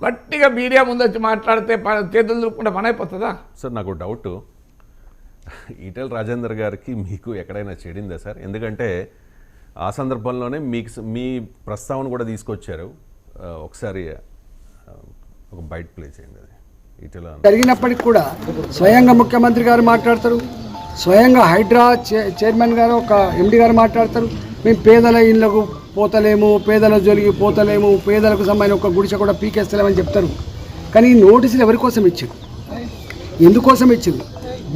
వట్టిగా media ముందు వచ్చి మాట్లాడితే ప- చేతులు దులుపుకుంటే పని అయిపోతుందా సార్ నాకు డౌట్ ఈటెల రాజేందర్ గారికి మీకు ఎక్కడైనా చెడిందా సార్? ఎందుకంటే ఆ సందర్భంలోనే మీకు మీ ప్రస్తావన కూడా తీసుకొచ్చారు. ఒకసారి ఒక బయట ప్లే చేయండి అది. ఈటెల జరిగినప్పటికి కూడా స్వయంగా ముఖ్యమంత్రి గారు మాట్లాడతారు. స్వయంగా హైడ్రా చైర్మన్ గారు ఒక ఎండి గారు మాట్లాడతారు. మేము పేదల ఇళ్ళకు పోతలేము పేదల జోలికి పోతలేము పేదలకు సంబంధించిన ఒక గుడిసె కూడా పీకేస్తలేమని చెప్తారు. కానీ ఈ నోటీసులు ఎవరి కోసం ఇచ్చారు? ఎందుకోసం ఇచ్చింది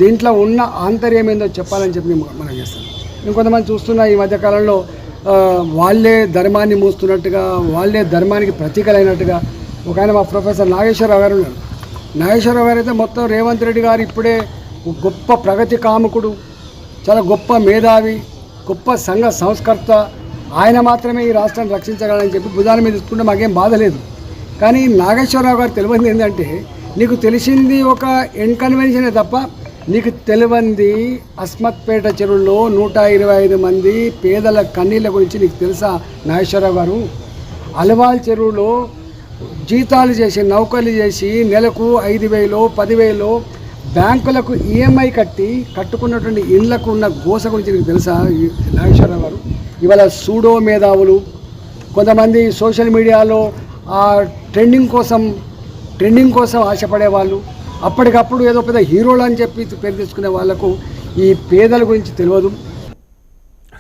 దీంట్లో ఉన్న ఆంతర్యం ఏందో చెప్పాలని చెప్పి మేము మనం చేస్తాం. ఇంకొంతమంది చూస్తున్నా ఈ మధ్యకాలంలో వాళ్ళే ధర్మాన్ని మూస్తున్నట్టుగా వాళ్ళే ధర్మానికి ప్రతీకలైనట్టుగా ఒక ఆయన మా ప్రొఫెసర్ నాగేశ్వరరావు గారు ఉన్నారు. నాగేశ్వరరావు గారు అయితే మొత్తం రేవంత్ రెడ్డి గారు ఇప్పుడే గొప్ప ప్రగతి కాముకుడు చాలా గొప్ప మేధావి గొప్ప సంఘ సంస్కర్త ఆయన మాత్రమే ఈ రాష్ట్రాన్ని రక్షించగలని చెప్పి భుజాల మీద తీసుకుంటే మాకేం బాధ లేదు. కానీ నాగేశ్వరరావు గారు తెలియంది ఏంటంటే నీకు తెలిసింది ఒక ఇన్కన్వెన్షనే తప్ప నీకు తెలియంది అస్మత్పేట చెరువులో నూట ఇరవై ఐదు మంది పేదల కన్నీళ్ళ గురించి నీకు తెలుసా నాగేశ్వరరావు గారు? అలవాల్ చెరువులో జీతాలు చేసి నౌకర్లు చేసి నెలకు ఐదు వేలు పదివేలు బ్యాంకులకు ఈఎంఐ కట్టి కట్టుకున్నటువంటి ఇళ్ళకు ఉన్న గోస గురించి మీకు తెలుసా? ఈ నాగేశ్వరరావు గారు. ఇవాళ సూడో మేధావులు కొంతమంది సోషల్ మీడియాలో ఆ ట్రెండింగ్ కోసం ట్రెండింగ్ కోసం ఆశపడే వాళ్ళు అప్పటికప్పుడు ఏదో పెద్ద హీరోలు అని చెప్పి పేరు తెచ్చుకునే వాళ్ళకు ఈ పేదల గురించి తెలియదు.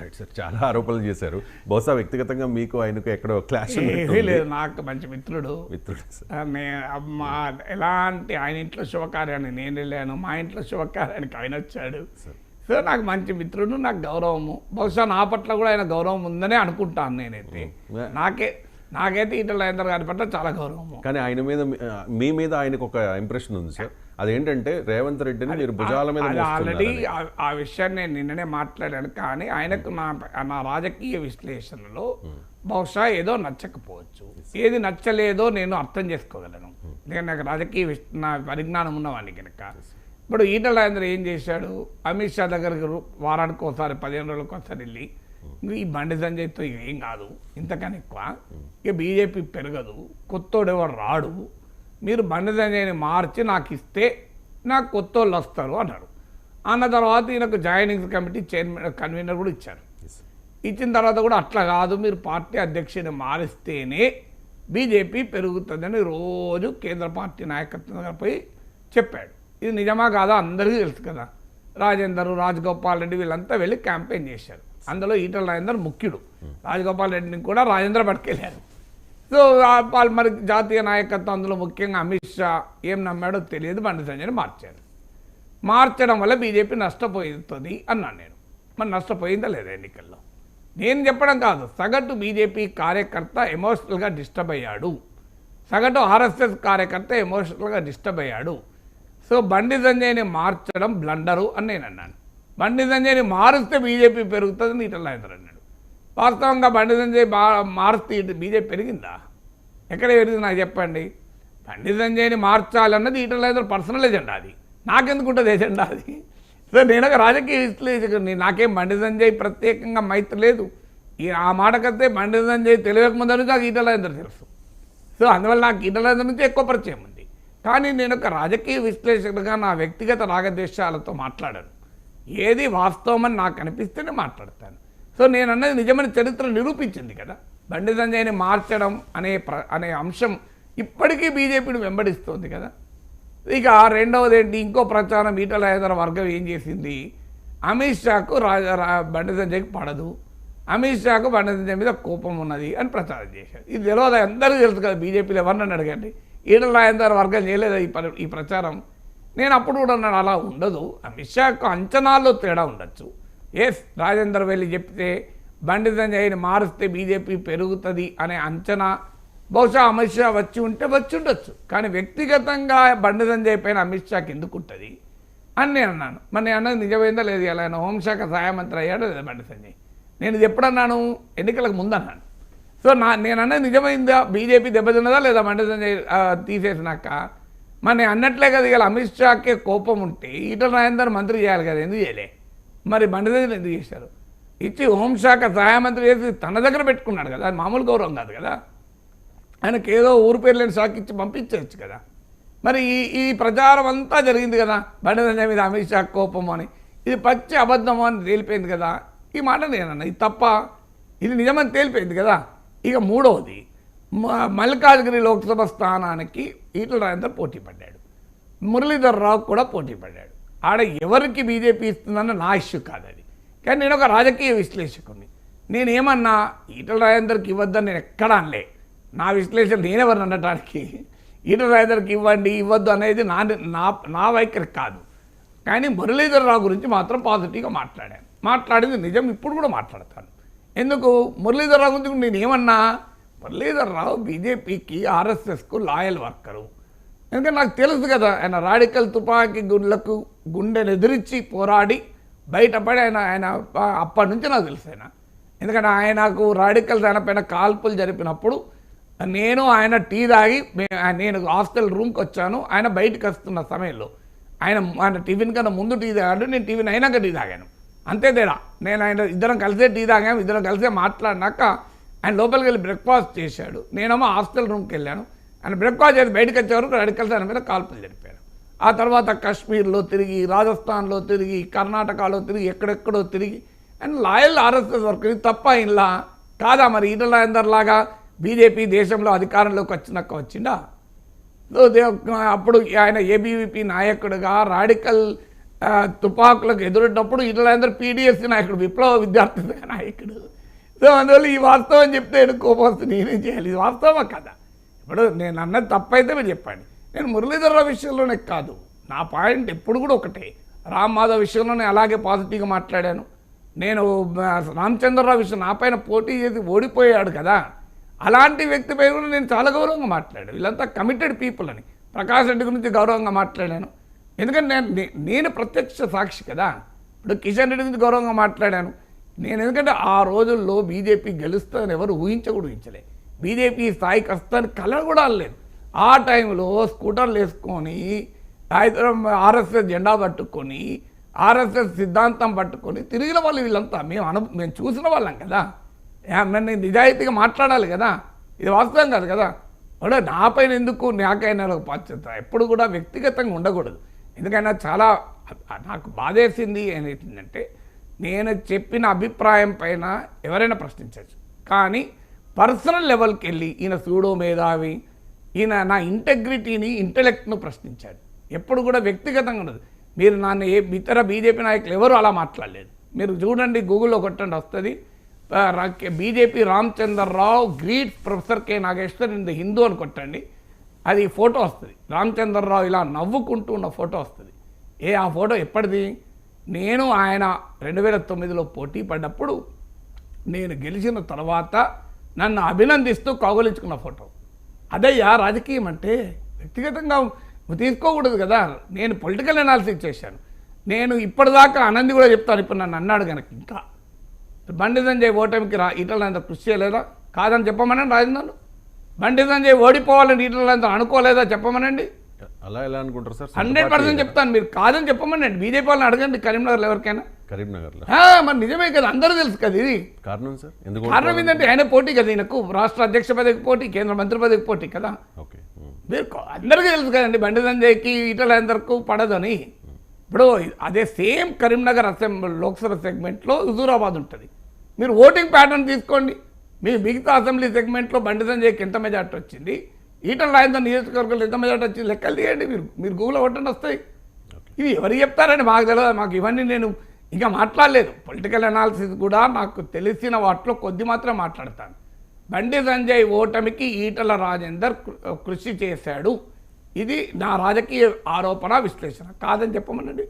Right sir. చాలా ఆరోపణలు చేశారు. బహుశా వ్యక్తిగతంగా మీకు ఆయనకు ఎక్కడో క్లాష్ లేదు నాకు మంచి మిత్రుడు. మిత్రుడు మా ఎలాంటి ఆయన ఇంట్లో శుభకార్యాన్ని నేను వెళ్ళాను మా ఇంట్లో శుభకార్యానికి ఆయన వచ్చాడు. సో నాకు మంచి మిత్రుడు నాకు గౌరవము. బహుశా నా పట్ల కూడా ఆయన గౌరవం ఉందనే అనుకుంటాను నేనైతే. నాకే నాకైతే ఈటల రాజేందర్ గారి పట్ల చాలా గౌరవము. కానీ ఆయన మీద మీ- మీద ఆయనకు ఒక ఇంప్రెషన్ ఉంది సార్. అదేంటంటే రేవంత్ రెడ్డిని మీరు భుజాల మీద ఆల్రెడీ. ఆ విషయాన్ని నేను నిన్ననే మాట్లాడాను. కానీ ఆయనకు నా నా రాజకీయ విశ్లేషణలో బహుశా ఏదో నచ్చకపోవచ్చు. ఏది నచ్చలేదో నేను అర్థం చేసుకోగలను. నేను నాకు రాజకీయ నా పరిజ్ఞానం ఉన్నవాడిని కనుక. ఇప్పుడు ఈటల రాజేంద్ర ఏం చేశాడు? అమిత్ షా దగ్గరకు వారానికి ఒకసారి పదిహేను రోజులకు ఒకసారి వెళ్ళి "ఇంక ఈ బండి సంజయ్తో ఏం కాదు. ఇంతకని ఎక్కువ. ఇక బీజేపీ పెరగదు. కొత్తోడు ఎవరు రాడు. మీరు బండి సంజయ్ని మార్చి నాకు ఇస్తే నాకు కొత్త వాళ్ళు వస్తారు అన్నారు. అన్న తర్వాత ఈయనకు జాయినింగ్ కమిటీ చైర్మన్ కన్వీనర్ కూడా ఇచ్చారు. ఇచ్చిన తర్వాత కూడా అట్లా కాదు. మీరు పార్టీ అధ్యక్షుని మారిస్తేనే బీజేపీ పెరుగుతుందని రోజు కేంద్ర పార్టీ నాయకత్వం పోయి చెప్పాడు. ఇది నిజమా కాదా? అందరికీ తెలుసు కదా. రాజేందర్ రాజగోపాల్ రెడ్డి వీళ్ళంతా వెళ్ళి క్యాంపెయిన్ చేశారు. అందులో ఈటల రాజేందర్ ముఖ్యుడు. రాజగోపాల్ రెడ్డిని కూడా రాజేంద్ర పట్టుకెళ్ళారు. సో వాళ్ళు మరి జాతీయ నాయకత్వం అందులో ముఖ్యంగా అమిత్ షా ఏం నమ్మాడో తెలియదు. బండి సంజయ్ని మార్చారు. మార్చడం వల్ల బీజేపీ నష్టపోతుంది అన్నాను నేను. మరి నష్టపోయిందా లేదా ఎన్నికల్లో? నేను చెప్పడం కాదు. సగటు బీజేపీ కార్యకర్త ఎమోషనల్గా డిస్టర్బ్ అయ్యాడు. సగటు ఆర్ఎస్ఎస్ కార్యకర్త ఎమోషనల్గా డిస్టర్బ్ అయ్యాడు. సో బండి సంజయ్ని మార్చడం బ్లండరు అని నేను అన్నాను. బండి సంజయ్ని మారుస్తే బీజేపీ పెరుగుతుంది ఈటల రాజేందర్ అన్నాడు. వాస్తవంగా బండి సంజయ్ బా మారుస్తే ఇటు బీజేపీ పెరిగిందా? ఎక్కడ పెరిగింది నాకు చెప్పండి. బండి సంజయ్ని మార్చాలన్నది ఈటల రాజేందర్ పర్సనల్ ఎజెండా అది. నాకెందుకు ఉంటుంది ఎజెండా అది? సో నేను ఒక రాజకీయ విశ్లేషకుని నాకేం బండి సంజయ్ ప్రత్యేకంగా మైత్రి లేదు. ఈ ఆ మాటకైతే బండి సంజయ్ తెలియక ముందు నుంచి నాకు ఈటల తెలుసు. సో అందువల్ల నాకు ఈటల నుంచి ఎక్కువ పరిచయం ఉంది. కానీ నేను ఒక రాజకీయ విశ్లేషకుడిగా నా వ్యక్తిగత రాగద్వేషాలతో మాట్లాడాను. ఏది వాస్తవం అని నాకు అనిపిస్తేనే మాట్లాడతాను. సో నేను అన్నది నిజమైన చరిత్ర నిరూపించింది కదా. బండి సంజయ్ని మార్చడం అనే ప్ర అనే అంశం ఇప్పటికీ బీజేపీని వెంబడిస్తోంది కదా. ఇక రెండవది ఏంటి? ఇంకో ప్రచారం ఈటల హైదర్ వర్గం ఏం చేసింది? అమిత్ షాకు రాజ బండి సంజయ్కి పడదు. అమిత్ షాకు బండి సంజయ్ మీద కోపం ఉన్నది అని ప్రచారం చేశారు. ఇది తెలియదు అందరికీ తెలుసు కదా బీజేపీలో ఎవరినని అడగండి. ఈటల రాజేందర్ వర్గం చేయలేదు ఈ ఈ ప్రచారం? నేను అప్పుడు కూడా అన్నాడు అలా ఉండదు. అమిత్ షాకు అంచనాల్లో తేడా ఉండొచ్చు. ఎస్ రాజేందర్ వెళ్ళి చెప్తే బండి సంజయ్ని మారుస్తే బీజేపీ పెరుగుతుంది అనే అంచనా. బహుశా అమిత్ షా వచ్చి ఉంటే వచ్చి ఉండొచ్చు. కానీ వ్యక్తిగతంగా బండి సంజయ్ పైన అమిత్ షాకి ఎందుకు ఉంటుంది? అని నేను అన్నాను. మరి నేను అన్నది నిజమైందా లేదు? ఎలా హోంశాఖ సహాయ మంత్రి అయ్యాడు లేదా బండి సంజయ్? నేను ఇది ఎప్పుడన్నాను ఎన్నికలకు ముందు అన్నాను. సో నా నేను అన్నది నిజమైందా? బీజేపీ దెబ్బతిన్నదా లేదా బండి సంజయ్ తీసేసినాక? మరి నేను అన్నట్లే కదా ఇవాళ అమిత్ షాకే కోపం ఉంటే ఈటల రాజేందర్ మంత్రి చేయాలి కదా ఎందుకు చేయలే? మరి బండి ఎందుకు చేశారు? ఇచ్చి హోంశాఖ సహాయ మంత్రి చేసి తన దగ్గర పెట్టుకున్నాడు కదా అది మామూలు గౌరవం కాదు కదా? ఆయనకి ఏదో ఊరు పేరు లేని షాక్ ఇచ్చి పంపించవచ్చు కదా? మరి ఈ ఈ ప్రచారం అంతా జరిగింది కదా బండి మీద అమిత్ షా కోపం అని. ఇది పచ్చి అబద్ధం అని తేలిపోయింది కదా? ఈ మాట నేనన్నా ఇది తప్ప? ఇది నిజమని తేలిపోయింది కదా? ఇక మూడవది మల్కాజ్గిరి లోక్సభ స్థానానికి ఈటల రాజేందర్ పోటీ పడ్డాడు. మురళీధర్ రావు కూడా పోటీ పడ్డాడు. ఆడ ఎవరికి బీజేపీ ఇస్తుందన్న నా ఇష్యూ కాదు అది. కానీ నేను ఒక రాజకీయ విశ్లేషకుని. నేనేమన్నా ఈటల రాజేందర్కి ఇవ్వద్దని నేను ఎక్కడా అనలే. నా విశ్లేషణ నేనెవరిని అనడానికి ఈటల రాజేందర్కి ఇవ్వండి ఇవ్వద్దు అనేది నా నా నా వైఖరి కాదు. కానీ మురళీధర్ రావు గురించి మాత్రం పాజిటివ్గా మాట్లాడాను. మాట్లాడింది నిజం ఇప్పుడు కూడా మాట్లాడతాను. ఎందుకు? మురళీధర్ రావు గురించి నేను ఏమన్నా మురళీధర్ రావు? బీజేపీకి ఆర్ఎస్ఎస్కు లాయల్ వర్కరు. ఎందుకంటే నాకు తెలుసు కదా ఆయన రాడికల్ తుపాకీ గుండ్లకు గుండెను ఎదిరించి పోరాడి బయటపడి ఆయన ఆయన అప్పటి నుంచి నాకు తెలుసు ఆయన. ఎందుకంటే ఆయనకు రాడికల్స్ ఆయన పైన కాల్పులు జరిపినప్పుడు నేను ఆయన టీ తాగి నేను హాస్టల్ రూమ్కి వచ్చాను ఆయన బయటకు వస్తున్న సమయంలో. ఆయన ఆయన టిఫిన్ కన్నా ముందు టీ తాగాడు నేను టిఫిన్ అయినాక టీ తాగాను. అంతే తేడా. నేను ఆయన ఇద్దరం కలిసే టీ తాగాము ఇద్దరం కలిసే మాట్లాడినాక ఆయన లోపలికి వెళ్ళి బ్రేక్ఫాస్ట్ చేశాడు. నేనేమో హాస్టల్ రూమ్కి వెళ్ళాను. ఆయన బ్రేక్ఫాస్ట్ చేసి బయటకు వచ్చే వరకు రెడకల్స్ ఆయన మీద కాల్పులు జరిపారు. ఆ తర్వాత కాశ్మీర్లో తిరిగి రాజస్థాన్లో తిరిగి కర్ణాటకలో తిరిగి ఎక్కడెక్కడో తిరిగి అండ్ లాయల్ ఆర్ఎస్ఎస్ వర్క్ తప్ప ఇలా కాదా మరి? ఈటల లాగా బీజేపీ దేశంలో అధికారంలోకి వచ్చినాక వచ్చిందా అప్పుడు ఆయన ఏబీవీపీ నాయకుడుగా రాడికల్ తుపాకులకు ఎదురున్నప్పుడు ఇట్లందరూ పీడిఎస్సీ నాయకుడు విప్లవ విద్యార్థి నాయకుడు. సో అందువల్ల ఈ వాస్తవం చెప్తే నేను కోపం వస్తుంది. నేనేం చేయాలి? ఇది వాస్తవమా కదా? ఇప్పుడు నేను అన్నది తప్పైతే మీరు చెప్పండి. నేను మురళీధరరావు విషయంలోనే కాదు. నా పాయింట్ ఎప్పుడు కూడా ఒకటే. రామ్ మాధవ్ విషయంలోనే అలాగే పాజిటివ్గా మాట్లాడాను. నేను రామచంద్రరావు విషయం నా పైన పోటీ చేసి ఓడిపోయాడు కదా. అలాంటి వ్యక్తిపై కూడా నేను చాలా గౌరవంగా మాట్లాడాను. వీళ్ళంతా కమిటెడ్ పీపుల్ అని. ప్రకాష్ రెడ్డి గురించి గౌరవంగా మాట్లాడాను. ఎందుకంటే నేను నే- నేను ప్రత్యక్ష సాక్షి కదా. ఇప్పుడు కిషన్ రెడ్డి గురించి గౌరవంగా మాట్లాడాను. నేను ఎందుకంటే ఆ రోజుల్లో బీజేపీ గెలుస్తుందని ఎవరు ఊహించకూడదు ఊహించలే. బీజేపీ స్థాయికి వస్తాను కలర్ కూడా లేదు ఆ టైంలో స్కూటర్లు వేసుకొని ఆర్ఎస్ఎస్ జెండా పట్టుకొని ఆర్ఎస్ఎస్ సిద్ధాంతం పట్టుకొని తిరిగిన వాళ్ళు వీళ్ళంతా. మేము అను మేము చూసిన వాళ్ళం కదా. నన్ను నేను నిజాయితీగా మాట్లాడాలి కదా. ఇది వాస్తవం కాదు కదా. అంటే నా పైన ఎందుకు నాకైనా ఒక బాధ్యత? ఎప్పుడు కూడా వ్యక్తిగతంగా ఉండకూడదు. ఎందుకైనా చాలా నాకు బాధేసింది ఏంటంటే నేను చెప్పిన అభిప్రాయం పైన ఎవరైనా ప్రశ్నించవచ్చు. కానీ పర్సనల్ లెవెల్కి వెళ్ళి ఈయన సూడో మేధావి ఈయన నా ఇంటెగ్రిటీని ఇంటెలెక్ట్ను ప్రశ్నించాడు. ఎప్పుడు కూడా వ్యక్తిగతంగా ఉండదు. మీరు నన్ను ఏ ఇతర బీజేపీ నాయకులు ఎవరు అలా మాట్లాడలేదు. మీరు చూడండి గూగుల్లో కొట్టండి వస్తుంది. BJP Ramachandra Rao greet professor K Nageshwar in the Hindu అని కొట్టండి. అది ఫోటో వస్తుంది. రామచంద్రరావు ఇలా నవ్వుకుంటూ ఉన్న ఫోటో వస్తుంది. ఏ ఆ ఫోటో ఎప్పటిది? నేను ఆయన రెండు వేల తొమ్మిదిలో పోటీ పడ్డప్పుడు నేను గెలిచిన తర్వాత నన్ను అభినందిస్తూ కౌగలించుకున్న ఫోటో. అదయ్యా రాజకీయం అంటే వ్యక్తిగతంగా తీసుకోకూడదు కదా. నేను పొలిటికల్ అనాలిసిస్ చేశాను. నేను ఇప్పటిదాకా ఆనంది కూడా చెప్తాను ఇప్పుడు నన్ను అన్నాడు కనుక ఇంకా. బండి సంజయ్ ఓటమికి రా ఈటలంత కృషి చేయలేదా? కాదని చెప్పమనండి రాజేంద్రను బండి సంజయ్ ఓడిపోవాలని ఈటలంత అనుకోలేదా? చెప్పమనండి. అలా ఎలా అనుకుంటారు సార్? హండ్రెడ్ పర్సెంట్ చెప్తాను మీరు కాదని చెప్పమనండి. బీజేపీ వాళ్ళని అడగండి కరీంనగర్లో ఎవరికైనా. కరీంనగర్లో. మరి నిజమే కదా అందరూ తెలుసు కదా ఇది. కారణం సార్? ఎందుకు కారణం ఏంటంటే ఆయన పోటీ కదా ఈయనకు రాష్ట్ర అధ్యక్ష పదవికి పోటీ కేంద్ర మంత్రి పదవికి పోటీ కదా. ఓకే. మీరు అందరికీ తెలుసు కదండి బండి సంజయ్కి ఈటలందరికీ పడదని. ఇప్పుడు అదే సేమ్ కరీంనగర్ అసెంబ్లీ లోక్సభ సెగ్మెంట్లో హుజూరాబాద్ ఉంటుంది. మీరు ఓటింగ్ ప్యాటర్న్ తీసుకోండి. మీ మిగతా అసెంబ్లీ సెగ్మెంట్లో బండి సంజయ్కి ఎంత మెజార్టీ వచ్చింది? ఈటల రాజేంద్ర నియోజకవర్గంలో ఎంత మెజార్టీ వచ్చింది? లెక్కలు తీయండి మీరు. మీరు గూగుల్లో కొట్టండి వస్తాయి. ఇవి ఎవరు చెప్తారని మాకు తెలియదు మాకు ఇవన్నీ నేను ఇంకా మాట్లాడలేదు. పొలిటికల్ అనాలిసిస్ కూడా నాకు తెలిసిన వాటిలో కొద్ది మాత్రం మాట్లాడతాను. బండి సంజయ్ ఓటమికి ఈటల రాజేందర్ కృషి చేశాడు. ఇది నా రాజకీయ ఆరోపణ విశ్లేషణ. కాదని చెప్పమనండి.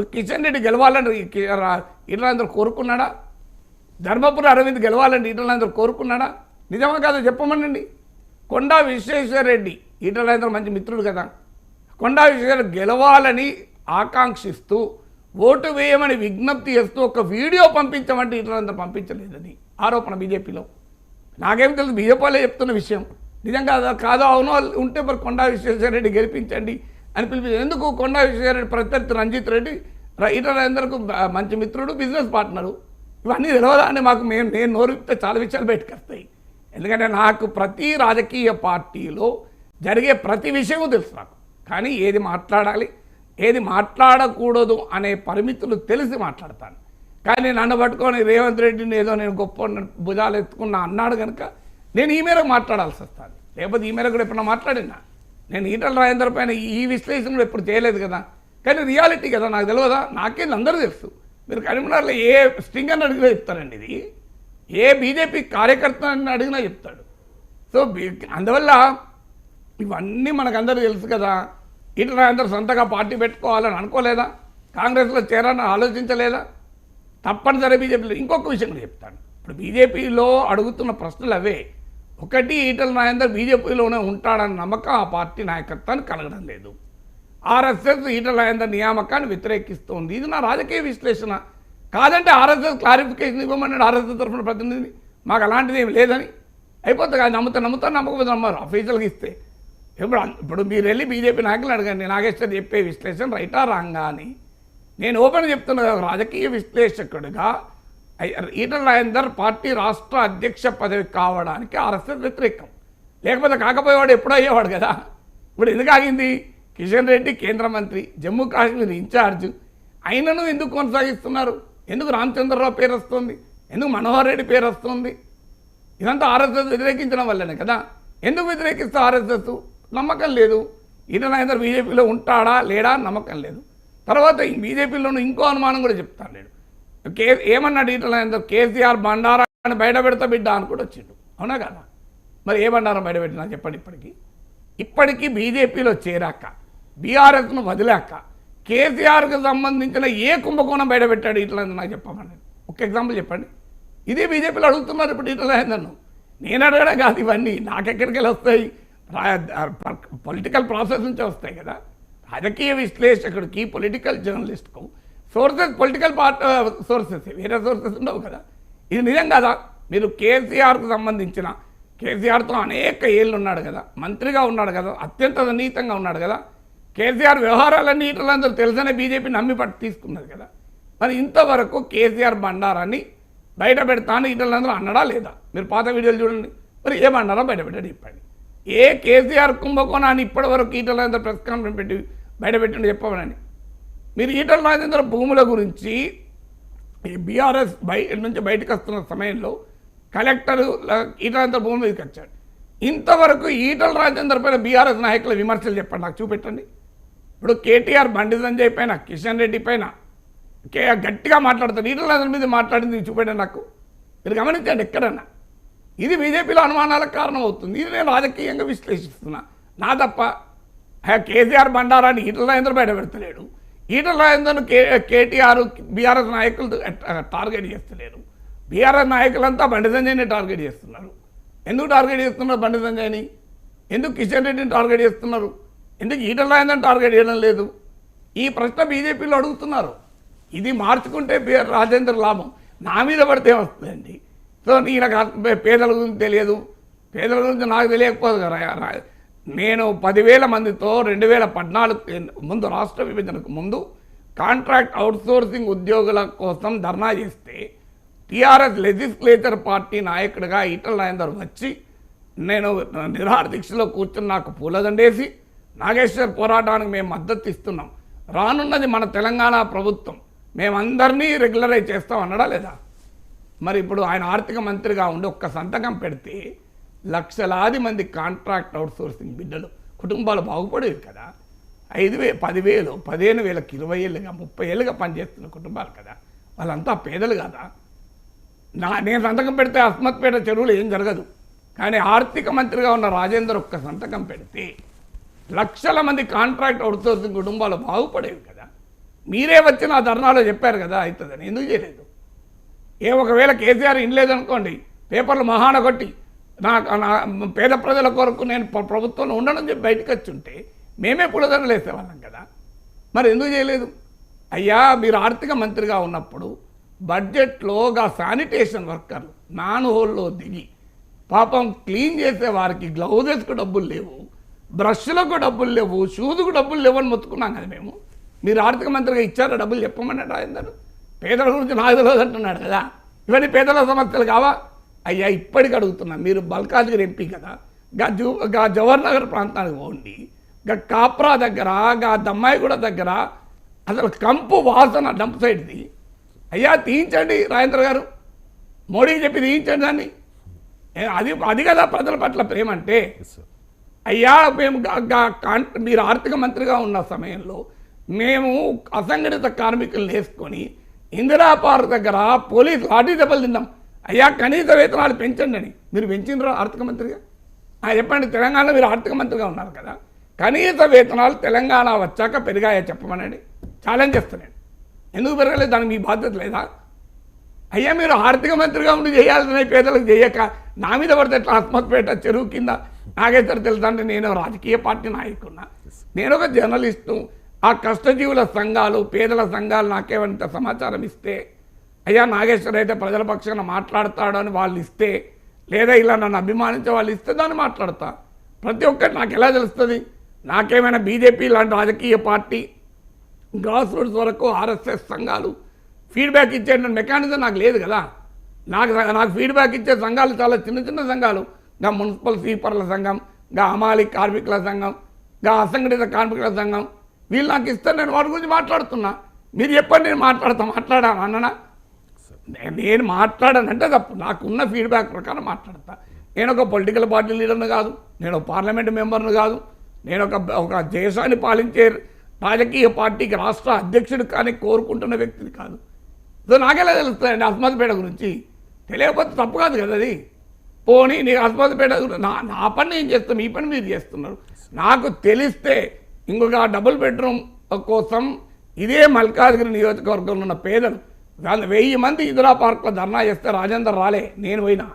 కిషన్ రెడ్డి గెలవాలని ఈ కి- రా- ఈటలందరూ కోరుకున్నాడా? ధర్మపురి అరవింద్ గెలవాలని ఈటలందరూ కోరుకున్నాడా? నిజమా కాదో చెప్పమనండి. కొండా విశ్వేశ్వరరెడ్డి. ఈటలందరూ మంచి మిత్రుడు కదా. కొండా విశ్వేశ్వర గెలవాలని ఆకాంక్షిస్తూ ఓటు వేయమని విజ్ఞప్తి చేస్తూ ఒక వీడియో పంపించమంటే ఈటలందరూ పంపించలేదని ఆరోపణ బీజేపీలో. నాకేం తెలుసు బీజేపీలో చెప్తున్న విషయం. నిజంగా అదా కాదో? అవునో ఉంటే మరి కొండా విశ్వేశ్వరరెడ్డి గెలిపించండి అని పిలిపించారు. ఎందుకు కొండా విశ్వేశ్వరరెడ్డి ప్రత్యర్థి రంజిత్ రెడ్డి? ర- ఇతరులందరికీ మంచి మిత్రుడు బిజినెస్ పార్ట్నరు. ఇవన్నీ తెలవదా అని మాకు? మేము నేను నోరుపితే చాలా విషయాలు బయటకు వస్తాయి. ఎందుకంటే నాకు ప్రతి రాజకీయ పార్టీలో జరిగే ప్రతి విషయం తెలుసు నాకు. కానీ ఏది మాట్లాడాలి ఏది మాట్లాడకూడదు అనే పరిమితులు తెలిసి మాట్లాడతాను. కానీ నన్ను పట్టుకొని రేవంత్ రెడ్డిని ఏదో నేను గొప్ప భుజాలు ఎత్తుకున్నా అన్నాడు కనుక నేను ఈ మేరకు మాట్లాడాల్సి వస్తాను. లేకపోతే ఈ మేరకు కూడా ఎప్పుడన్నా మాట్లాడినా? నేను ఈటల రాజేంద్ర పైన ఈ విశ్లేషణ ఎప్పుడు చేయలేదు కదా. కానీ రియాలిటీ కదా నాకు తెలియదా నాకేది అందరూ తెలుసు. మీరు కరీంనగర్లో ఏ స్టింగ్ అని అడిగితే చెప్తారండి ఇది. ఏ బీజేపీ కార్యకర్తని అడిగినా చెప్తాడు. సో అందువల్ల ఇవన్నీ మనకందరూ తెలుసు కదా. ఇటు అందరూ సొంతగా పార్టీ పెట్టుకోవాలని అనుకోలేదా? కాంగ్రెస్లో చేరాలని ఆలోచించలేదా? తప్పనిసరి బీజేపీలో ఇంకొక విషయం చెప్తాను. ఇప్పుడు బీజేపీలో అడుగుతున్న ప్రశ్నలు అవే. ఒకటి ఈటల నాయందర్ బీజేపీలోనే ఉంటాడన్న నమ్మకం ఆ పార్టీ నాయకత్వానికి కలగడం లేదు. ఆర్ఎస్ఎస్ ఈటల నాయందర్ నియామకాన్ని వ్యతిరేకిస్తోంది. ఇది నా రాజకీయ విశ్లేషణ. కాదంటే ఆర్ఎస్ఎస్ క్లారిఫికేషన్ ఇవ్వమన్నాడు ఆర్ఎస్ఎస్ తరఫున ప్రతినిధిని. మాకు అలాంటిది ఏమి లేదని. అయిపోతుంది కానీ నమ్ముతా నమ్ముతా నమ్మకపోతే నమ్మరు. అఫీషియల్గా ఇస్తే. ఇప్పుడు ఇప్పుడు మీరు వెళ్ళి బీజేపీ నాయకులు అడగండి. నాగేశ్వర్ చెప్పే విశ్లేషణ రైటా రాంగా అని. నేను ఓపెన్ చెప్తున్నా రాజకీయ విశ్లేషకుడిగా ఈటల రాజేందర్ పార్టీ రాష్ట్ర అధ్యక్ష పదవి కావడానికి ఆర్ఎస్ఎస్ వ్యతిరేకం. లేకపోతే కాకపోయేవాడు ఎప్పుడో అయ్యేవాడు కదా. ఇప్పుడు ఎందుకు ఆగింది? కిషన్ రెడ్డి కేంద్ర మంత్రి జమ్మూ కాశ్మీర్ ఇన్ఛార్జ్. అయినను ఎందుకు కొనసాగిస్తున్నారు? ఎందుకు రామచంద్రరావు పేరు వస్తుంది? ఎందుకు మనోహర్ రెడ్డి పేరు వస్తుంది? ఇదంతా ఆర్ఎస్ఎస్ వ్యతిరేకించడం వల్లనే కదా. ఎందుకు వ్యతిరేకిస్తా ఆర్ఎస్ఎస్? నమ్మకం లేదు. ఈటల రాజేందర్ బీజేపీలో ఉంటాడా లేడా? నమ్మకం లేదు. తర్వాత ఈ బీజేపీలోనూ ఇంకో అనుమానం కూడా చెప్తాను నేను. కే ఏమన్నాడు ఈటల కేసీఆర్ బండారాన్ని అని బయట పెడతా బిడ్డ అని కూడా వచ్చిండు. అవునా కదా? మరి ఏ బండారం బయట పెట్టినా చెప్పండి ఇప్పటికీ. ఇప్పటికీ బీజేపీలో చేరాక బీఆర్ఎస్ను వదిలాక కేసీఆర్కి సంబంధించిన ఏ కుంభకోణం బయటపెట్టాడు ఇట్లా నాకు చెప్పమని ఒక ఎగ్జాంపుల్ చెప్పండి. ఇదే బీజేపీలో అడుగుతున్నారు ఇప్పుడు ఇట్లా నన్ను నేను అడగడం కాదు ఇవన్నీ. నాకెక్కడికి వెళ్ళి వస్తాయి పొలిటికల్ ప్రాసెస్ నుంచే వస్తాయి కదా. రాజకీయ విశ్లేషకుడికి పొలిటికల్ జర్నలిస్ట్కు సోర్సెస్ పొలిటికల్ పార్ట్ సోర్సెస్ వేరే సోర్సెస్ ఉండవు కదా. ఇది నిజం కదా? మీరు కేసీఆర్కు సంబంధించిన కేసీఆర్తో అనేక ఏళ్ళు ఉన్నాడు కదా. మంత్రిగా ఉన్నాడు కదా. అత్యంత సన్నిహితంగా ఉన్నాడు కదా. కేసీఆర్ వ్యవహారాలన్నీ ఇతరులందరూ తెలుసనే బీజేపీ నమ్మి పట్టు తీసుకున్నది కదా. మరి ఇంతవరకు కేసీఆర్ బండారాన్ని బయట పెడతాను ఇతరులందరూ అన్నడా లేదా? మీరు పాత వీడియోలు చూడండి. మరి ఏ బండారా బయట పెట్టాడు చెప్పండి. ఏ కేసీఆర్ కుంభకోణాన్ని ఇప్పటివరకు ఈటలందరూ ప్రెస్ కాన్ఫరెన్స్ పెట్టి బయట పెట్టండి చెప్పమని మీరు ఈటల రాజేంద్ర భూముల గురించి ఈ బీఆర్ఎస్ బయట నుంచి బయటకు వస్తున్న సమయంలో కలెక్టర్ ఈటలందరూ భూమి మీదకి వచ్చాడు. ఇంతవరకు ఈటల రాజేందర్ పైన బీఆర్ఎస్ నాయకుల విమర్శలు చెప్పండి నాకు చూపెట్టండి. ఇప్పుడు కేటీఆర్ బండి సంజయ్ పైన కిషన్ రెడ్డి పైన కే గట్టిగా మాట్లాడతారు. ఈటల రాజేందర్ మీద మాట్లాడింది చూపెట్టండి నాకు. మీరు గమనించండి ఎక్కడన్నా. ఇది బీజేపీలో అనుమానాలకు కారణం అవుతుంది ఇది నేను రాజకీయంగా విశ్లేషిస్తున్నా. నా తప్ప కేసీఆర్ బండారాన్ని ఈటల రాజేంద్ర బయట పెడతలేడు. ఈటల రాజేంద్రను కే కేటీఆర్ బీఆర్ఎస్ నాయకులు టార్గెట్ చేస్తలేరు. బీఆర్ఎస్ నాయకులంతా బండి సంజయ్ని టార్గెట్ చేస్తున్నారు. ఎందుకు టార్గెట్ చేస్తున్నారు బండి సంజయ్ని? ఎందుకు కిషన్ రెడ్డిని టార్గెట్ చేస్తున్నారు? ఎందుకు ఈటల రాజేంద్రని టార్గెట్ చేయడం లేదు? ఈ ప్రశ్న బీజేపీలో అడుగుతున్నారు. ఇది మార్చుకుంటే బి- రాజేంద్ర లాభం. నా మీద పడితే వస్తుందండి సో ఈయనకు పేదల గురించి తెలియదు. పేదల గురించి నాకు తెలియకపోదు కదా నేను పదివేల మందితో రెండు వేల పద్నాలుగు ముందు రాష్ట్ర విభజనకు ముందు కాంట్రాక్ట్ అవుట్సోర్సింగ్ ఉద్యోగుల కోసం ధర్నా చేస్తే టీఆర్ఎస్ లెజిస్లేచర్ పార్టీ నాయకుడిగా ఈటల రాజేందర్ వచ్చి నేను నిరాహార దీక్షలో కూర్చుని నాకు పూలదండేసి నాగేశ్వర్ పోరాటానికి మేము మద్దతు ఇస్తున్నాం. రానున్నది మన తెలంగాణ ప్రభుత్వం. మేమందరినీ రెగ్యులరైజ్ చేస్తాం అన్నడా లేదా? మరి ఇప్పుడు ఆయన ఆర్థిక మంత్రిగా ఉండి ఒక్క సంతకం పెడితే లక్షలాది మంది కాంట్రాక్ట్ అవుట్సోర్సింగ్ బిడ్డలు కుటుంబాలు బాగుపడేవి కదా. ఐదు వే పదివేలు పదిహేను వేలకు ఇరవై ఏళ్ళుగా ముప్పై ఏళ్ళుగా పనిచేస్తున్న కుటుంబాలు కదా. వాళ్ళంతా పేదలు కదా. నా నేను సంతకం పెడితే అస్మత్పేట చెరువులు ఏం జరగదు. కానీ ఆర్థిక మంత్రిగా ఉన్న రాజేందర్ ఒక్క సంతకం పెడితే లక్షల మంది కాంట్రాక్ట్ అవుట్సోర్సింగ్ కుటుంబాలు బాగుపడేవి కదా. మీరే వచ్చి నా ధర్నాలో చెప్పారు కదా అవుతుందని. ఎందుకు చేయలేదు? ఏ ఒకవేళ కేసీఆర్ ఇనలేదనుకోండి పేపర్లు మహాన కొట్టి నా నా పేద ప్రజల కొరకు నేను ప్రభుత్వంలో ఉండడం చెప్పి బయటకు వచ్చి ఉంటే మేమే పులదనలు వేసేవాళ్ళం కదా. మరి ఎందుకు చేయలేదు? అయ్యా మీరు ఆర్థిక మంత్రిగా ఉన్నప్పుడు బడ్జెట్లో గా శానిటేషన్ వర్కర్లు నాన్ హోల్లో దిగి పాపం క్లీన్ చేసే వారికి గ్లౌజెస్కు డబ్బులు లేవు. బ్రష్లకు డబ్బులు లేవు షూదుకు డబ్బులు లేవు అని మొత్తుకున్నాం కదా మేము. మీరు ఆర్థిక మంత్రిగా ఇచ్చారా డబ్బులు చెప్పమన్నాడు ఆయన పేదల గురించి నాకు తెలియదు అంటున్నాడు కదా. ఇవన్నీ పేదల సమస్యలు కావా? అయ్యా ఇప్పటికి అడుగుతున్నా మీరు బల్కాజ్గిరి ఎంపీ కదా. గా జూ గా జవహర్ నగర్ ప్రాంతానికి పోండి. గా కాప్రా దగ్గర గా దమ్మాయిగూడ దగ్గర అసలు కంపు వాసన డంప్ సైడ్ది. అయ్యా తీయించండి రాజేంద్ర గారు. మోడీకి చెప్పి తీయించండి దాన్ని. అది అది కదా ప్రజల పట్ల ప్రేమ అంటే. సార్ అయ్యా మేము మీరు ఆర్థిక మంత్రిగా ఉన్న సమయంలో మేము అసంఘటిత కార్మికులను వేసుకొని ఇందిరా పార్క్ దగ్గర పోలీస్ లాఠీ దెబ్బలు తిన్నాం. అయ్యా కనీస వేతనాలు పెంచండి అని. మీరు పెంచినరా ఆర్థిక మంత్రిగా? చెప్పండి తెలంగాణలో మీరు ఆర్థిక మంత్రిగా ఉన్నారు కదా. కనీస వేతనాలు తెలంగాణ వచ్చాక పెరిగాయా చెప్పమనండి. ఛాలెంజ్ చేస్తున్నాను ఎందుకు పెరగలేదు? దానికి మీ బాధ్యత లేదా? అయ్యా మీరు ఆర్థిక మంత్రిగా ఉండి చేయాల్సిన పేదలకు చేయక నా మీద పడితే ట్రాన్స్మత్పేట చెరువు కింద నాగేశ్వర తెలుసా అంటే నేను రాజకీయ పార్టీ నాయకున్నా నేను ఒక జర్నలిస్టు. ఆ కష్టజీవుల సంఘాలు పేదల సంఘాలు నాకేమంత సమాచారం ఇస్తే అయ్యా నాగేశ్వర్ అయితే ప్రజల పక్షాన మాట్లాడతాడు అని వాళ్ళు ఇస్తే లేదా ఇలా నన్ను అభిమానించే వాళ్ళు ఇస్తే దాన్ని మాట్లాడతా. ప్రతి ఒక్కటి నాకు ఎలా తెలుస్తుంది? నాకేమైనా బీజేపీ లాంటి రాజకీయ పార్టీ గ్రాస్ రూట్స్ వరకు ఆర్ఎస్ఎస్ సంఘాలు ఫీడ్బ్యాక్ ఇచ్చే మెకానిజం నాకు లేదు కదా. నాకు నాకు ఫీడ్బ్యాక్ ఇచ్చే సంఘాలు చాలా చిన్న చిన్న సంఘాలు. గా మున్సిపల్ స్వీపర్ల సంఘం గా అమాలి కార్మికుల సంఘం గా అసంఘటిత కార్మికుల సంఘం వీళ్ళు నాకు ఇస్తే నేను వాటి గురించి మాట్లాడుతున్నా. మీరు చెప్పండి నేను మాట్లాడతా మాట్లాడాను అన్ననా? నేను మాట్లాడానంటే తప్పు. నాకున్న ఫీడ్బ్యాక్ ప్రకారం మాట్లాడతా. నేను ఒక పొలిటికల్ పార్టీ లీడర్ను కాదు నేను ఒక పార్లమెంట్ మెంబర్ను కాదు నేను ఒక ఒక దేశాన్ని పాలించే రాజకీయ పార్టీకి రాష్ట్ర అధ్యక్షుడు కానీ కోరుకుంటున్న వ్యక్తిని కాదు. సో నాకెలా తెలుస్తుందండి అస్మత్పేట గురించి? తెలియకపోతే తప్పు కాదు కదా అది. పోనీ నీకు అస్మత్పేట గురించి నా నా పని నేను చేస్తాను మీ పని మీరు చేస్తున్నారు. నాకు తెలిస్తే ఇంకొక డబుల్ బెడ్రూమ్ కోసం ఇదే మల్కాజ్గిరి నియోజకవర్గంలో ఉన్న పేదలు దాని వెయ్యి మంది ఇందిరా పార్క్లో ధర్నా చేస్తే రాజేందర్ రాలే నేను పోయినా.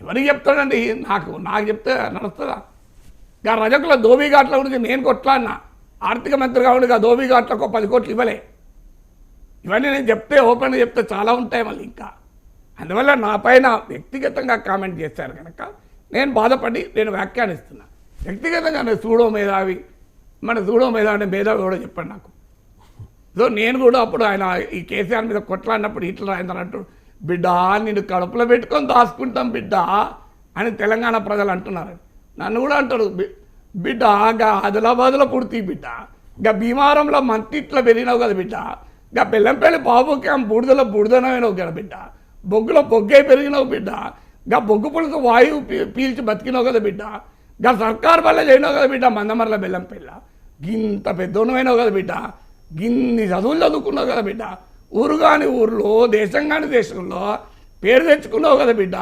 ఎవరికి చెప్తాడండి? నాకు నాకు చెప్తే నడుస్తుందా? ఇంకా రజకుల ధోబీఘాట్ల గురించి నేను కొట్లాడినా. ఆర్థిక మంత్రిగా ఉండి ఆ ధోబీఘాట్లకు ఒక పది కోట్లు ఇవ్వలే. ఇవన్నీ నేను చెప్తే ఓపెన్గా చెప్తే చాలా ఉంటాయి మళ్ళీ ఇంకా. అందువల్ల నా పైన వ్యక్తిగతంగా కామెంట్ చేశారు కనుక నేను బాధపడి నేను వ్యాఖ్యానిస్తున్నా. వ్యక్తిగతంగా నేను సూడో మేధావి మన సూడో మేధావి అంటే మేధావి కూడా చెప్పండి నాకు. సో నేను కూడా అప్పుడు ఆయన ఈ కేసీఆర్ మీద కొట్లాడినప్పుడు ఇట్లా ఆయన అంటూ బిడ్డ నేను కడుపులో పెట్టుకొని దాచుకుంటాం బిడ్డ అని తెలంగాణ ప్రజలు అంటున్నారు. నన్ను కూడా అంటారు బిడ్డ గా ఆదిలాబాద్లో పుడితే బిడ్డ గా భీమారంలో మంత్రిట్లో పెరిగినావు కదా బిడ్డ గా బెల్లంపల్లి బాబుకి క్యాంప్ బూడిదలో బూడిదనమైనవు కదా బిడ్డ బొగ్గులో బొగ్గే పెరిగినావు బిడ్డ. గా బొగ్గు పులుసు వాయువు పీ- పీల్చి బతికినావు కదా బిడ్డ. గా సర్కార్ వల్ల చేయనావు కదా బిడ్డ మందమర్ల బెల్లంపల్లి గింత పెద్దోనమైనావు కదా బిడ్డ. గిన్ని చదువులు చదువుకున్నావు కదా బిడ్డ. ఊరు కాని ఊర్లో దేశం కాని దేశంలో పేరు తెచ్చుకున్నావు కదా బిడ్డ.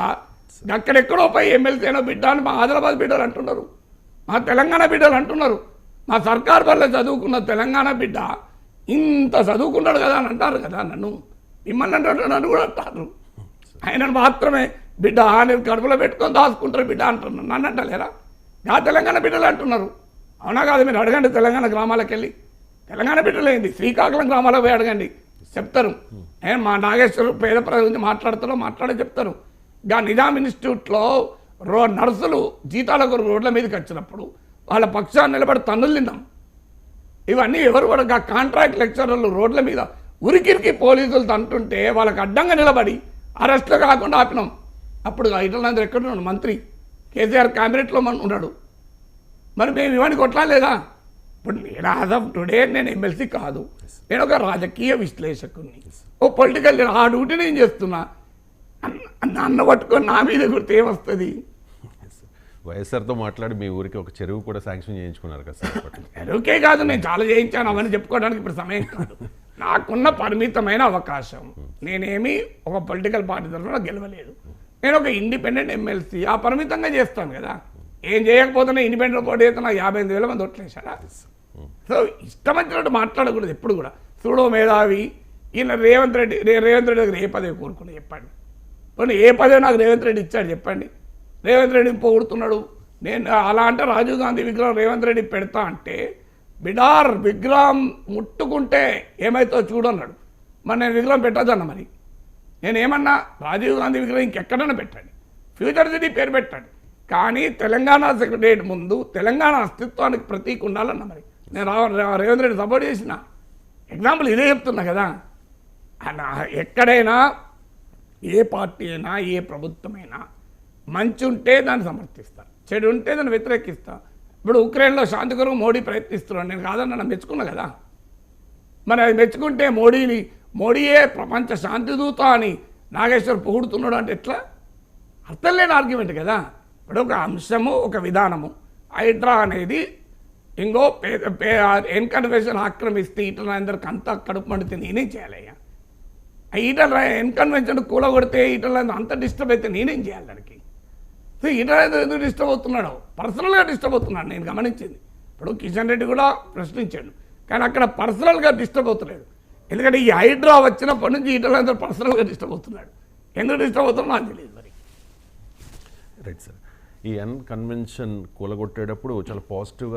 అక్కడెక్కడో పై ఎమ్మెల్సీ అయినా బిడ్డ అని మా ఆదిలాబాద్ బిడ్డలు అంటున్నారు. మా తెలంగాణ బిడ్డలు అంటున్నారు. మా సర్కార్ వల్ల చదువుకున్న తెలంగాణ బిడ్డ ఇంత చదువుకున్నాడు కదా అని అంటారు కదా నన్ను. మిమ్మల్ని అంటారు నన్ను కూడా అంటారు. ఆయన మాత్రమే బిడ్డ నేను కడుపులో పెట్టుకొని దాచుకుంటారు బిడ్డ అంటున్నారు నన్ను అంటలేరా? నా తెలంగాణ బిడ్డలు అంటున్నారు. అవునా కాదు మీరు అడగండి తెలంగాణ గ్రామాలకు వెళ్ళి తెలంగాణ బిడ్డలు ఏంది? శ్రీకాకుళం గ్రామాలకు పోయి అడగండి. చెప్తారు. నేను మా నాగేశ్వరు పేద ప్రజల మాట్లాడుతారో మాట్లాడే చెప్తారు. గా నిజాం ఇన్స్టిట్యూట్లో రో నర్సులు జీతాల కొరకు రోడ్ల మీదకి వచ్చినప్పుడు వాళ్ళ పక్షాన్ని నిలబడి తన్నులు తిన్నాం. ఇవన్నీ ఎవరు కూడా కాంట్రాక్ట్ లెక్చరర్లు రోడ్ల మీద ఉరికిరికి పోలీసులు తంటుంటే వాళ్ళకి అడ్డంగా నిలబడి అరెస్ట్లు కాకుండా ఆపినాం. అప్పుడు ఇటలందరూ ఎక్కడ ఉన్నాడు? మంత్రి. కేసీఆర్ క్యాబినెట్లో మన ఉన్నాడు. మరి మేము ఇవన్నీ కొట్టలేదా ఇప్పుడు నేను యాజ్ ఆఫ్ టుడే నేను ఎమ్మెల్సీ కాదు. నేను ఒక రాజకీయ విశ్లేషకుని ఓ పొలిటికల్ ఆ డ్యూటీ నేను చేస్తున్నా. అన్న- పట్టుకొని నా మీద గుర్తు ఏమొస్తుంది? వైఎస్ఆర్తో మాట్లాడి మీ ఊరికి ఒక చెరువు కూడా శాంక్షన్ చేయించుకున్నారు కదా సార్ ఎరుకే కాదు నేను చాలా చేయించాను. అవన్నీ చెప్పుకోవడానికి ఇప్పుడు సమయం కాదు. నాకున్న పరిమితమైన అవకాశం. నేనేమి ఒక పొలిటికల్ పార్టీ తరఫున గెలవలేదు. నేను ఒక ఇండిపెండెంట్ ఎమ్మెల్సీ ఆ పరిమితంగా చేస్తాను కదా. ఏం చేయకపోతున్నా ఇండిపెండెంట్ పోటీ అయితే నాకు యాభై ఎనిమిది వేల మంది ఓట్లేశారా? సో ఇష్టం వచ్చినట్టు మాట్లాడకూడదు ఎప్పుడు కూడా. చూడో మేధావి ఈయన రేవంత్ రెడ్డి రే- రేవంత్ రెడ్డి దగ్గర ఏ పదవి కోరుకున్నా చెప్పండి. పోనీ ఏ పదవి నాకు రేవంత్ రెడ్డి ఇచ్చాడు చెప్పండి. రేవంత్ రెడ్డిని పోగొడుతున్నాడు. నేను అలా అంటే రాజీవ్ గాంధీ విగ్రహం రేవంత్ రెడ్డి పెడతా అంటే బిడార్ విగ్రహం ముట్టుకుంటే ఏమైతో చూడన్నాడు. మరి నేను విగ్రహం పెట్టద్దన్న మరి. నేను ఏమన్నా రాజీవ్ గాంధీ విగ్రహం ఇంకెక్కడన్నా పెట్టండి. ఫ్యూచర్ సిటీ పేరు పెట్టాడు. కానీ తెలంగాణ సెక్రటరియట్ ముందు తెలంగాణ అస్తిత్వానికి ప్రతీక ఉండాలన్న మరి. నేను రేవంత్ రెడ్డి సపోర్ట్ చేసిన. ఎగ్జాంపుల్ ఇదే చెప్తున్నా కదా. అన్న ఎక్కడైనా ఏ పార్టీ అయినా ఏ ప్రభుత్వమైనా మంచి ఉంటే దాన్ని సమర్థిస్తారు చెడు ఉంటే దాన్ని వ్యతిరేకిస్తా. ఇప్పుడు ఉక్రెయిన్లో శాంతి కొరకు మోడీ ప్రయత్నిస్తున్నాడు. నేను కాదని నన్ను మెచ్చుకున్నా కదా? మరి అది మెచ్చుకుంటే మోడీని మోడీయే ప్రపంచ శాంతి దూత అని నాగేశ్వర్ పొగుడుతున్నాడు అంటే ఎట్లా? అర్థం లేని ఆర్గ్యుమెంట్ కదా? ఇప్పుడు ఒక అంశము ఒక విధానము. హైడ్రా అనేది ఇంకో పే పే ఎన్కన్వెన్షన్ ఆక్రమిస్తే ఈటల అందరికి అంతా కడుపు మండితే నేనేం చేయాలయ్యా ఈటల ఎన్కన్వెన్షన్ కూలగొడితే ఈటల అంత డిస్టర్బ్ అయితే నేనేం చేయాలి దానికి? ఇంటర్ ఎందుకు డిస్టర్బ్ అవుతున్నాడు? పర్సనల్గా డిస్టర్బ్ అవుతున్నాడు నేను గమనించింది. ఇప్పుడు కిషన్ రెడ్డి కూడా ప్రశ్నించాడు. కానీ అక్కడ పర్సనల్గా డిస్టర్బ్ అవుతున్నాడు ఎందుకంటే ఈ హైడ్రా వచ్చినప్పటి నుంచి ఇంటర్ పర్సనల్గా డిస్టర్బ్ అవుతున్నాడు. ఎందుకు డిస్టర్బ్ అవుతున్నాడు నాకు తెలియదు మరి. రైట్ సార్ ఈ ఎన్ కన్వెన్షన్ కూలగొట్టేటప్పుడు చాలా పాజిటివ్గా